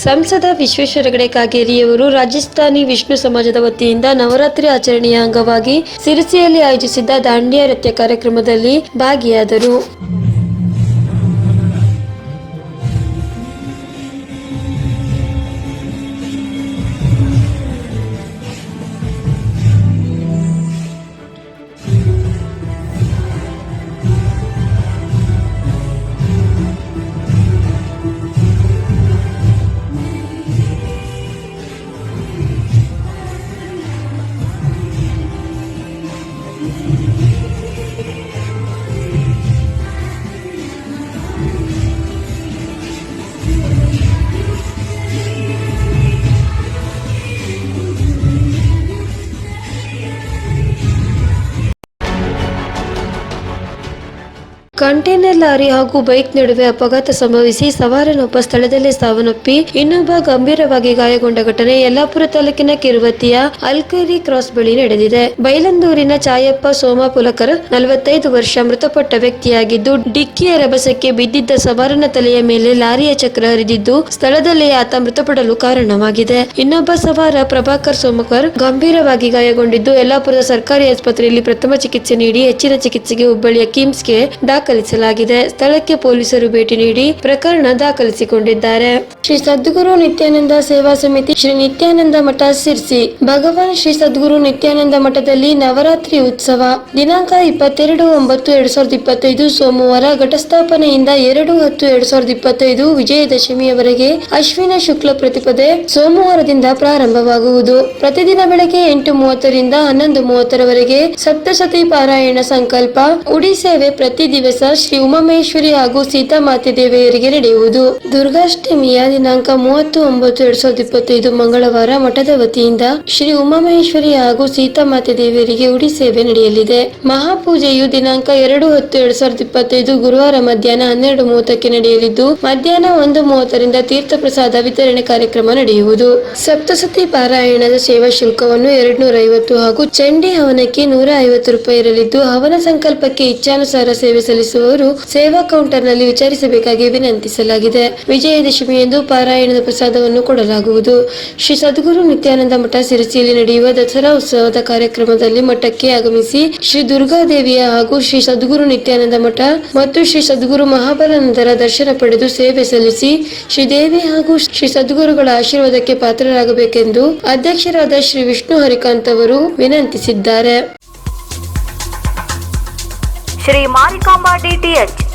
ಸಂಸದ ವಿಶ್ವೇಶ್ವರ ಹೆಗಡೆ ಕಾಗೇರಿಯವರು ರಾಜಸ್ಥಾನಿ ವಿಷ್ಣು ಸಮಾಜದ ವತಿಯಿಂದ ನವರಾತ್ರಿ ಆಚರಣೆಯ ಅಂಗವಾಗಿ ಸಿರಿಸಿಯಲ್ಲಿ ಆಯೋಜಿಸಿದ್ದ ದಾಂಡಿಯಾ ನೃತ್ಯ ಕಾರ್ಯಕ್ರಮದಲ್ಲಿ ಭಾಗಿಯಾದರು. Thank you. ಕಂಟೈನರ್ ಲಾರಿ ಹಾಗೂ ಬೈಕ್ ನಡುವೆ ಅಪಘಾತ ಸಂಭವಿಸಿ ಸವಾರನೊಬ್ಬ ಸ್ಥಳದಲ್ಲೇ ಸಾವನ್ನಪ್ಪಿ, ಇನ್ನೊಬ್ಬ ಗಂಭೀರವಾಗಿ ಗಾಯಗೊಂಡ ಘಟನೆ ಯಲ್ಲಾಪುರ ತಾಲೂಕಿನ ಕಿರುವತಿಯ ಅಲ್ಕೇರಿ ಕ್ರಾಸ್ ಬಳಿ ನಡೆದಿದೆ. ಬೈಲಂದೂರಿನ ಚಾಯಪ್ಪ ಸೋಮಾಪುಲಕರ್, ನಲವತ್ತೈದು ವರ್ಷ ಮೃತಪಟ್ಟ ವ್ಯಕ್ತಿಯಾಗಿದ್ದು, ಡಿಕ್ಕಿಯ ರಭಸಕ್ಕೆ ಬಿದ್ದಿದ್ದ ಸವಾರನ ತಲೆಯ ಮೇಲೆ ಲಾರಿಯ ಚಕ್ರ ಹರಿದಿದ್ದು, ಸ್ಥಳದಲ್ಲೇ ಆತ ಮೃತಪಡಲು ಕಾರಣವಾಗಿದೆ. ಇನ್ನೊಬ್ಬ ಸವಾರ ಪ್ರಭಾಕರ್ ಸೋಮಕರ್ ಗಂಭೀರವಾಗಿ ಗಾಯಗೊಂಡಿದ್ದು, ಯಲ್ಲಾಪುರದ ಸರ್ಕಾರಿ ಆಸ್ಪತ್ರೆಯಲ್ಲಿ ಪ್ರಥಮ ಚಿಕಿತ್ಸೆ ನೀಡಿ ಹೆಚ್ಚಿನ ಚಿಕಿತ್ಸೆಗೆ ಹುಬ್ಬಳ್ಳಿಯ ಕಿಮ್ಸ್ಗೆ ದಾಖಲಿಸಲಾಗಿದೆ. ಸ್ಥಳಕ್ಕೆ ಪೊಲೀಸರು ಭೇಟಿ ನೀಡಿ ಪ್ರಕರಣ ದಾಖಲಿಸಿಕೊಂಡಿದ್ದಾರೆ. ಶ್ರೀ ಸದ್ಗುರು ನಿತ್ಯಾನಂದ ಸೇವಾ ಸಮಿತಿ ಶ್ರೀ ನಿತ್ಯಾನಂದ ಮಠ ಸಿರ್ಸಿ. ಭಗವಾನ್ ಶ್ರೀ ಸದ್ಗುರು ನಿತ್ಯಾನಂದ ಮಠದಲ್ಲಿ ನವರಾತ್ರಿ ಉತ್ಸವ. ದಿನಾಂಕ ಇಪ್ಪತ್ತೆರಡು ಒಂಬತ್ತು ಎರಡ್ ಸಾವಿರದ ಇಪ್ಪತ್ತೈದು ಸೋಮವಾರ ಘಟಸ್ಥಾಪನೆಯಿಂದ ಎರಡು ಹತ್ತು ಎರಡ್ ಸಾವಿರದ ಇಪ್ಪತ್ತೈದು ವಿಜಯದಶಮಿಯವರೆಗೆ ಅಶ್ವಿನ ಶುಕ್ಲ ಪ್ರತಿಪದೆ ಸೋಮವಾರದಿಂದ ಪ್ರಾರಂಭವಾಗುವುದು. ಪ್ರತಿದಿನ ಬೆಳಗ್ಗೆ ಎಂಟು ಮೂವತ್ತರಿಂದ ಹನ್ನೊಂದು ಮೂವತ್ತರವರೆಗೆ ಸಪ್ತಸತಿ ಪಾರಾಯಣ ಸಂಕಲ್ಪ. ಉಡಿ ಸೇವೆ ಪ್ರತಿ ದಿವಸ ಶ್ರೀ ಉಮಾಮೇಶ್ವರಿ ಹಾಗೂ ಸೀತಾಮಾತೆ ದೇವಿಯರಿಗೆ ನಡೆಯುವುದು. ದುರ್ಗಾಷ್ಟಮಿಯ ದಿನಾಂಕ ಮೂವತ್ತು ಒಂಬತ್ತು ಎರಡ್ ಸಾವಿರದ ಇಪ್ಪತ್ತೈದು ಮಂಗಳವಾರ ಮಠದ ವತಿಯಿಂದ ಶ್ರೀ ಉಮಾಮಹೇಶ್ವರಿ ಹಾಗೂ ಸೀತಾಮಾತೆ ದೇವಿಯರಿಗೆ ಉಡಿ ಸೇವೆ ನಡೆಯಲಿದೆ. ಮಹಾಪೂಜೆಯು ದಿನಾಂಕ ಎರಡು ಹತ್ತು, ಎರಡ್ ಸಾವಿರದ ಇಪ್ಪತ್ತೈದು ಗುರುವಾರ ಮಧ್ಯಾಹ್ನ ಹನ್ನೆರಡು ಮೂವತ್ತಕ್ಕೆ ನಡೆಯಲಿದ್ದು, ಮಧ್ಯಾಹ್ನ ಒಂದು ಮೂವತ್ತರಿಂದ ತೀರ್ಥ ಪ್ರಸಾದ ವಿತರಣೆ ಕಾರ್ಯಕ್ರಮ ನಡೆಯುವುದು. ಸಪ್ತಸತಿ ಪಾರಾಯಣದ ಸೇವಾ ಶುಲ್ಕವನ್ನು ಎರಡ್ನೂರ ಐವತ್ತು ಹಾಗೂ ಚಂಡಿ ಹವನಕ್ಕೆ ನೂರ ಐವತ್ತು ರೂಪಾಯಿ ಇರಲಿದ್ದು, ಹವನ ಸಂಕಲ್ಪಕ್ಕೆ ಇಚ್ಛಾನುಸಾರ ಸೇವೆ ಸಲ್ಲಿಸುವವರು ಸೇವಾ ಕೌಂಟರ್ನಲ್ಲಿ ವಿಚಾರಿಸಬೇಕಾಗಿ ವಿನಂತಿಸಲಾಗಿದೆ. ವಿಜಯದಶಮಿಯಂದು ಪಾರಾಯಣದ ಪ್ರಸಾದವನ್ನು ಕೊಡಲಾಗುವುದು. ಶ್ರೀ ಸದ್ಗುರು ನಿತ್ಯಾನಂದ ಮಠ ಸಿರಸಿಯಲ್ಲಿ ನಡೆಯುವ ದಸರಾ ಉತ್ಸವದ ಕಾರ್ಯಕ್ರಮದಲ್ಲಿ ಮಠಕ್ಕೆ ಆಗಮಿಸಿ ಶ್ರೀ ದುರ್ಗಾದೇವಿಯ ಹಾಗೂ ಶ್ರೀ ಸದ್ಗುರು ನಿತ್ಯಾನಂದ ಮಠ ಮತ್ತು ಶ್ರೀ ಸದ್ಗುರು ಮಹಾಬಲಾನಂದರ ದರ್ಶನ ಪಡೆದು ಸೇವೆ ಸಲ್ಲಿಸಿ ಶ್ರೀದೇವಿ ಹಾಗೂ ಶ್ರೀ ಸದ್ಗುರುಗಳ ಆಶೀರ್ವಾದಕ್ಕೆ ಪಾತ್ರರಾಗಬೇಕೆಂದು ಅಧ್ಯಕ್ಷರಾದ ಶ್ರೀ ವಿಷ್ಣು ಹರಿಕಾಂತ್ ಅವರು ವಿನಂತಿಸಿದ್ದಾರೆ. ಶ್ರೀ ಮಾರಿಕಾಂಬಾ ಡಿಟಿಎಚ್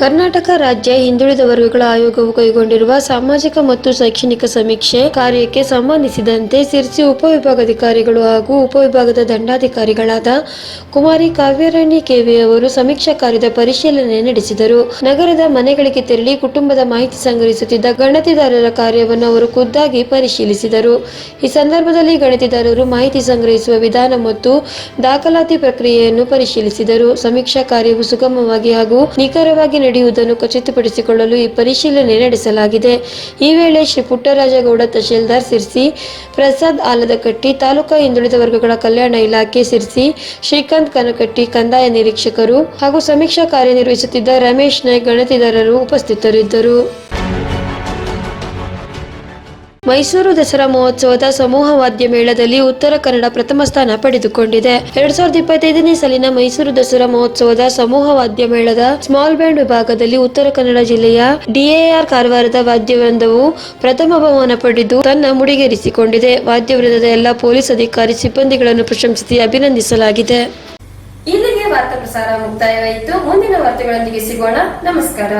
Karnataka ರಾಜ್ಯ ಹಿಂದುಳಿದ ವರ್ಗಗಳ ಆಯೋಗವು ಕೈಗೊಂಡಿರುವ ಸಾಮಾಜಿಕ ಮತ್ತು ಶೈಕ್ಷಣಿಕ ಸಮೀಕ್ಷೆ ಕಾರ್ಯಕ್ಕೆ ಸಂಬಂಧಿಸಿದಂತೆ ಸಿರ್ಸಿ ಉಪವಿಭಾಗಾಧಿಕಾರಿಗಳು ಹಾಗೂ ಉಪವಿಭಾಗದ ದಂಡಾಧಿಕಾರಿಗಳಾದ ಕುಮಾರಿ ಕಾವ್ಯರಾಣಿ ಕೆವಿ ಅವರು ಸಮೀಕ್ಷಾ ಕಾರ್ಯದ ಪರಿಶೀಲನೆ ನಡೆಸಿದರು. ನಗರದ ಮನೆಗಳಿಗೆ ತೆರಳಿ ಕುಟುಂಬದ ಮಾಹಿತಿ ಸಂಗ್ರಹಿಸುತ್ತಿದ್ದ ಗಣತಿದಾರರ ಕಾರ್ಯವನ್ನು ಅವರು ಖುದ್ದಾಗಿ ಪರಿಶೀಲಿಸಿದರು. ಈ ಸಂದರ್ಭದಲ್ಲಿ ಗಣತಿದಾರರು ಮಾಹಿತಿ ಸಂಗ್ರಹಿಸುವ ವಿಧಾನ ಮತ್ತು ದಾಖಲಾತಿ ಪ್ರಕ್ರಿಯೆಯನ್ನು ಪರಿಶೀಲಿಸಿದರು. ಸಮೀಕ್ಷಾ ಕಾರ್ಯವು ಸುಗಮವಾಗಿ ಹಾಗೂ ನಿಖರವಾಗಿ ನಡೆಯುವುದನ್ನು ಖಚಿತಪಡಿಸಿಕೊಳ್ಳಲು ಈ ಪರಿಶೀಲನೆ ನಡೆಸಲಾಗಿದೆ. ಈ ವೇಳೆ ಶ್ರೀ ಪುಟ್ಟರಾಜಗೌಡ ತಹಶೀಲ್ದಾರ್ ಸಿರ್ಸಿ, ಪ್ರಸಾದ್ ಆಲದಕಟ್ಟಿ, ತಾಲೂಕಾ ಹಿಂದುಳಿದ ವರ್ಗಗಳ ಕಲ್ಯಾಣ ಇಲಾಖೆ ಸಿರ್ಸಿ, ಶ್ರೀಕಾಂತ್ ಕನಕಟ್ಟಿ, ಕಂದಾಯ ನಿರೀಕ್ಷಕರು ಹಾಗೂ ಸಮೀಕ್ಷಾ ಕಾರ್ಯನಿರ್ವಹಿಸುತ್ತಿದ್ದ ರಮೇಶ್ ನಾಯ್ಕ್ ಗಣತಿದಾರರು ಉಪಸ್ಥಿತರಿದ್ದರು. ಮೈಸೂರು ದಸರಾ ಮಹೋತ್ಸವದ ಸಮೂಹ ವಾದ್ಯ ಮೇಳದಲ್ಲಿ ಉತ್ತರ ಕನ್ನಡ ಪ್ರಥಮ ಸ್ಥಾನ ಪಡೆದುಕೊಂಡಿದೆ. ಎರಡ್ ಸಾವಿರದ ಇಪ್ಪತ್ತೈದನೇ ಸಾಲಿನ ಮೈಸೂರು ದಸರಾ ಮಹೋತ್ಸವದ ಸಮೂಹ ವಾದ್ಯ ಮೇಳದ ಸ್ಮಾಲ್ ಬ್ಯಾಂಡ್ ವಿಭಾಗದಲ್ಲಿ ಉತ್ತರ ಕನ್ನಡ ಜಿಲ್ಲೆಯ ಡಿಎಆರ್ ಕಾರವಾರದ ವಾದ್ಯವೃಂದವು ಪ್ರಥಮ ಬಹುಮಾನ ಪಡೆದು ತನ್ನ ಮುಡಿಗೇರಿಸಿಕೊಂಡಿದೆ. ವಾದ್ಯವೃಂದದ ಎಲ್ಲ ಪೊಲೀಸ್ ಅಧಿಕಾರಿ ಸಿಬ್ಬಂದಿಗಳನ್ನು ಪ್ರಶಂಸಿಸಿ ಅಭಿನಂದಿಸಲಾಗಿದೆ. ಇಲ್ಲಿಗೆ ವಾರ್ತಾ ಪ್ರಸಾರ ಮುಕ್ತಾಯವಾಯಿತು. ಮುಂದಿನ ವಾರ್ತೆಗಳೊಂದಿಗೆ ಸಿಗೋಣ. ನಮಸ್ಕಾರ.